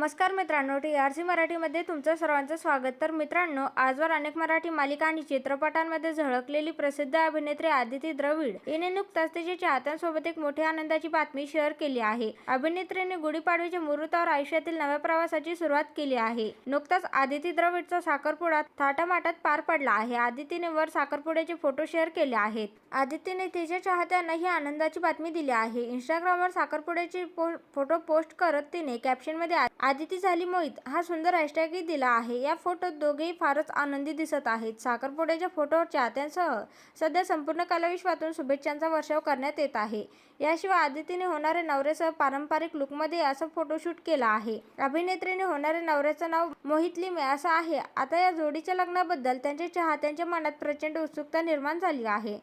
नमस्कार मित्रांनो T R C मराठीमध्ये तुमचं सर्वांचं स्वागत. तर मित्रांनो आजवर अनेक मराठी मालिका आणि चित्रपटांमध्ये झळकलेली प्रसिद्ध अभिनेत्री आदिती द्रविड हिने नुकताच तिच्या चाहत्यांसोबत एक मोठी आनंदाची बातमी शेअर केली आहे. अभिनेत्रीने गुढीपाडवीच्या मुहूर्तावर आयुष्यातील नव्या प्रवासाची सुरुवात केली आहे. नुकताच आदिती द्रविडचा साखरपुडा थाटामाटात पार पडला आहे. आदितीने वर साखरपुड्याचे फोटो शेअर केले आहेत. आदितीने तिच्या चाहत्यांना ही आनंदाची बातमी दिली आहे. इंस्टाग्रामवर साखरपुड्याचे पो- फोटो पोस्ट करत तिने कॅप्शनमध्ये आ- आदिती झाली मोहित हा सुंदर हॅशटॅगही दिला आहे. या फोटोत दोघेही फारच आनंदी दिसत आहेत. साखरपुड्याच्या फोटोवर चाहत्यांसह सध्या संपूर्ण कलाविश्वातून शुभेच्छांचा वर्षाव करण्यात येत आहे. याशिवाय आदितीने होणाऱ्या नवऱ्यासह पारंपरिक लुकमध्ये असं फोटोशूट केला आहे. अभिनेत्रीने होणाऱ्या नवऱ्याचं नाव मोहित लिमे असं आहे. आता या जोडीच्या लग्नाबद्दल त्यांच्या चाहत्यांच्या मनात प्रचंड उत्सुकता निर्माण झाली आहे.